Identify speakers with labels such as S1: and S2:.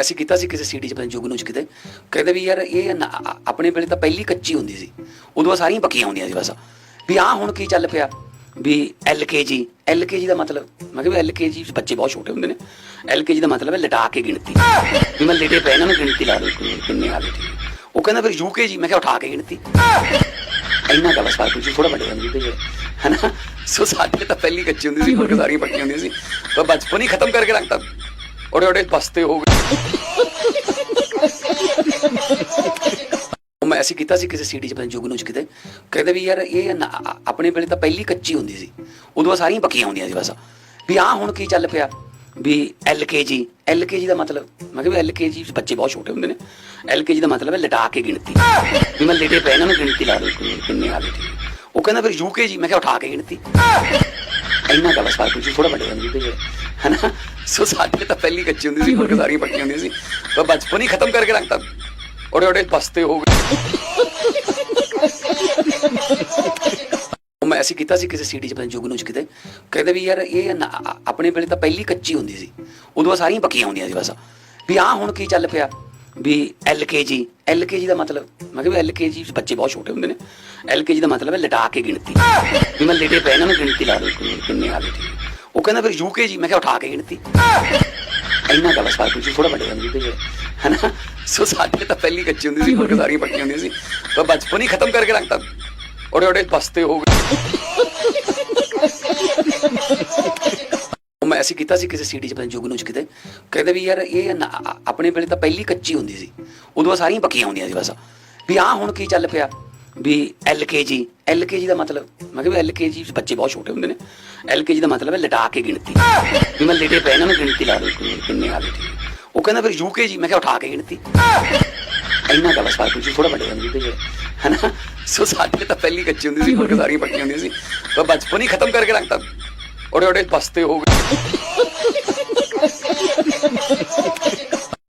S1: ਅਸੀਂ ਕੀਤਾ ਸੀ ਕਿਸੇ ਸੀਡੀ ਚ ਪਤਾ ਨੂੰ ਚ ਕਿਤੇ। ਕਹਿੰਦੇ ਵੀ ਯਾਰ ਇਹ ਨਾ- ਆ- ਆਪਣੇ ਵੇਲੇ ਤਾਂ ਪਹਿਲੀ ਕੱਚੀ ਹੁੰਦੀ ਸੀ। ਉਦੋਂ ਬਾਅਦ ਸਾਰੀਆਂ ਪੱਕੀਆਂ ਹੁੰਦੀਆਂ ਸੀ ਬਸ। ਵੀ ਆਹ ਹੁਣ ਕੀ ਚੱਲ ਪਿਆ? ਵੀ ਐਲਕੇਜੀ ਐਲਕੇਜੀ ਦਾ ਮਤਲਬ ਮੈਂ ਕਿਹਾ ਵੀ ਐਲਕੇਜੀ ਬੱਚੇ ਬਹੁਤ ਛੋਟੇ ਹੁੰਦੇ ਨੇ। ਐਲਕੇਜੀ ਦਾ ਮਤਲਬ ਹੈ ਲਟਾ ਕੇ ਗਿਣਤੀ। ਵੀ ਮੈਂ ਲੇਟੇ ਪਏ ਨਾ ਮੈਂ ਗਿਣਤੀ ਲਾ ਕੋਈ ਕਿੰਨੇ ਆ ਠੀਕ ਉਹ ਕਹਿੰਦਾ ਫਿਰ ਯੂਕੇਜੀ ਮੈਂ ਕਿਹਾ ਉਠਾ ਕੇ ਗਿਣਤੀ। ਇੰਨਾ ਕਾ ਬਸ ਫ਼ਰਕ ਕੁਝ ਥੋੜਾ ਵੱਡੇ ਹੁੰਦੇ ਤੇ ਹਨਾ? ਸੋ ਸਾਡੇ ਤਾਂ ਪਹਿਲੀ ਕੱਚੀ ਹੁੰਦੀ ਸੀ ਹੋਰ ਸਾਰੀਆਂ ਪੱਕੀਆਂ ਹੁੰਦੀਆਂ ਸੀ। ਪਰ ਬਚਪਨ ਹੀ ਖਤਮ ਕਰਕੇ ਰੱਖਤਾ। ਔੜੇ ਔੜੇ ਬਸਤੇ ਹੋ ਗਏ। ਮੈਂ ਅਸੀਂ ਕੀਤਾ ਸੀ ਕਿਸੇ ਸੀਡੀ ਚ, ਪਤਾ ਜੁਗ ਚ ਕਿਤੇ। ਕਹਿੰਦੇ ਵੀ ਯਾਰ ਇਹ ਨਾ- ਆ- ਆਪਣੇ ਵੇਲੇ ਤਾਂ ਪਹਿਲੀ ਕੱਚੀ ਹੁੰਦੀ ਸੀ। ਉਦੋਂ ਬਾਅਦ ਸਾਰੀਆਂ ਪੱਕੀਆਂ ਹੁੰਦੀਆਂ ਸੀ ਬਸ। ਵੀ ਆਹ ਹੁਣ ਕੀ ਚੱਲ ਪਿਆ? ਵੀ ਐਲਕੇਜੀ ਐਲਕੇਜੀ ਦਾ ਮਤਲਬ, ਮੈਂ ਕਿਹਾ ਵੀ ਐਲਕੇਜੀ ਬੱਚੇ ਬਹੁਤ ਛੋਟੇ ਹੁੰਦੇ ਨੇ। ਐਲਕੇਜੀ ਦਾ ਮਤਲਬ ਹੈ ਲਟਾ ਕੇ ਗਿਣਤੀ। ਵੀ ਮੈਂ ਲੇਟੇ ਪਏ ਨਾ ਮੈਂ ਗਿਣਤੀ ਲਾ ਲਈ ਕੋਈ ਕਿੰਨੇ ਆ ਗਏ ਉਹ ਕਹਿੰਦਾ ਫਿਰ ਯੂਕੇਜੀ, ਮੈਂ ਕਿਹਾ ਉਠਾ ਕੇ ਗਿਣਤੀ। ਇੰਨਾ ਕਾ ਬਸ ਫ਼ਰਕ ਕੁਝ ਥੋੜਾ ਵੱਡੇ ਹੁੰਦੇ ਤੇ ਹਨਾ? ਸੋ ਸਾਡੇ ਤਾਂ ਪਹਿਲੀ ਕੱਚੀ ਹੁੰਦੀ ਸੀ ਹੋਰ ਸਾਰੀਆਂ ਪੱਕੀਆਂ ਹੁੰਦੀਆਂ ਸੀ। ਪਰ ਬਚਪਨ ਹੀ ਖਤਮ ਕਰਕੇ ਰੱਖਤਾ। ਔੜੇ ਔੜੇ ਬਸਤੇ ਹੋ ਗਏ। ਮੈਂ ਅਸੀਂ ਕੀਤਾ ਸੀ, ਕਿਸੇ ਸੀਡੀ ਚ, ਪਤਾ ਜੁਗ ਨੂੰ ਚ ਕਿਤੇ, ਕਹਿੰਦੇ ਵੀ ਯਾਰ ਇਹ ਨਾ- ਆਪਣੇ ਵੇਲੇ ਤਾਂ ਪਹਿਲੀ ਕੱਚੀ ਹੁੰਦੀ ਸੀ। ਉਦੋਂ ਬਾਅਦ ਸਾਰੀਆਂ ਪੱਕੀਆਂ ਹੁੰਦੀਆਂ ਸੀ ਬਸ। ਵੀ ਆਹ ਹੁਣ ਕੀ ਚੱਲ ਪਿਆ? ਵੀ ਐਲਕੇਜੀ ਐਲਕੇਜੀ ਦਾ ਮਤਲਬ, ਮੈਂ ਕਿਹਾ ਵੀ ਐਲਕੇਜੀ ਬੱਚੇ ਬਹੁਤ ਛੋਟੇ ਹੁੰਦੇ ਨੇ। ਐਲਕੇਜੀ ਦਾ ਮਤਲਬ ਹੈ ਲਟਾ ਕੇ ਗਿਣਤੀ। ਵੀ ਮੈਂ ਲੇਟੇ ਪਏ ਨਾ, ਮੈਂ ਗਿਣਤੀ ਲਾ ਲਈ ਕਿੰਨੇ ਆ ਗਏ ਉਹ ਕਹਿੰਦਾ ਫਿਰ ਯੂਕੇਜੀ ਮੈਂ ਕਿਹਾ ਉਠਾ ਕੇ ਗਿਣਤੀ। ਇੰਨਾ ਗੱਲ ਸਾਰ ਫ਼ਰਕ ਕੁਝ ਥੋੜਾ ਵੱਡੇ ਹੁੰਦੇ ਤੇ ਹਨਾ? ਸੋ ਸਾਡੇ ਤਾਂ ਪਹਿਲੀ ਕੱਚੀ ਹੁੰਦੀ ਸੀ ਹੋਰ ਸਾਰੀਆਂ ਪੱਕੀਆਂ ਹੁੰਦੀਆਂ ਸੀ। ਪਰ ਬਚਪਨ ਹੀ ਖਤਮ ਕਰਕੇ ਰੱਖਤਾ। ਓੜੇ ਓੜੇ ਬਸਤੇ ਹੋ ਗਏ। ਅਸੀਂ ਕੀਤਾ ਸੀ ਕਿਸੇ ਸੀਡੀ ਚ, ਪਤਾ ਜੁਗ ਨੂੰ ਚ ਕਿਤੇ। ਕਹਿੰਦੇ ਵੀ ਯਾਰ ਇਹ ਨਾ- ਆ- ਆਪਣੇ ਵੇਲੇ ਤਾਂ ਪਹਿਲੀ ਕੱਚੀ ਹੁੰਦੀ ਸੀ। ਉਦੋਂ ਸਾਰੀਆਂ ਪੱਕੀਆਂ ਹੁੰਦੀਆਂ ਸੀ ਬਸ। ਵੀ ਆਹ ਹੁਣ ਕੀ ਚੱਲ ਪਿਆ? ਵੀ ਐਲਕੇਜੀ ਐਲਕੇਜੀ ਦਾ ਮਤਲਬ, ਮੈਂ ਕਿਹਾ ਵੀ ਐਲਕੇਜੀ ਬੱਚੇ ਬਹੁਤ ਛੋਟੇ ਹੁੰਦੇ ਨੇ। ਐਲਕੇਜੀ ਦਾ ਮਤਲਬ ਹੈ ਲਟਾ ਕੇ ਗਿਣਤੀ। ਵੀ ਮੈਂ ਲੇਟੇ ਪਏ ਨਾ, ਮੈਂ ਗਿਣਤੀ ਲਾ ਲਈ ਕਿੰਨੇ ਆ ਗਏ ਉਹ ਕਹਿੰਦਾ ਫਿਰ ਯੂਕੇਜੀ ਮੈਂ ਕਿਹਾ ਉਠਾ ਕੇ ਗਿਣਤੀ। ਇੰਨਾ ਗੱਲ ਬਸ ਫ਼ਰਕ ਕੁਝ ਥੋੜਾ ਵੱਡੇ ਹੁੰਦੇ ਤੇ ਹਨਾ? ਸੋ ਸਾਡੇ ਤਾਂ ਪਹਿਲੀ ਕੱਚੀ ਹੁੰਦੀ ਸੀ ਹੋਰ ਸਾਰੀਆਂ ਪੱਕੀਆਂ ਹੁੰਦੀਆਂ ਸੀ। ਪਰ ਬਚਪਨ ਹੀ ਖਤਮ ਕਰਕੇ ਰੱਖਤਾ। ਔੜੇ ਔੜੇ ਬਸਤੇ ਹੋ ਗਏ। Ha ha ha!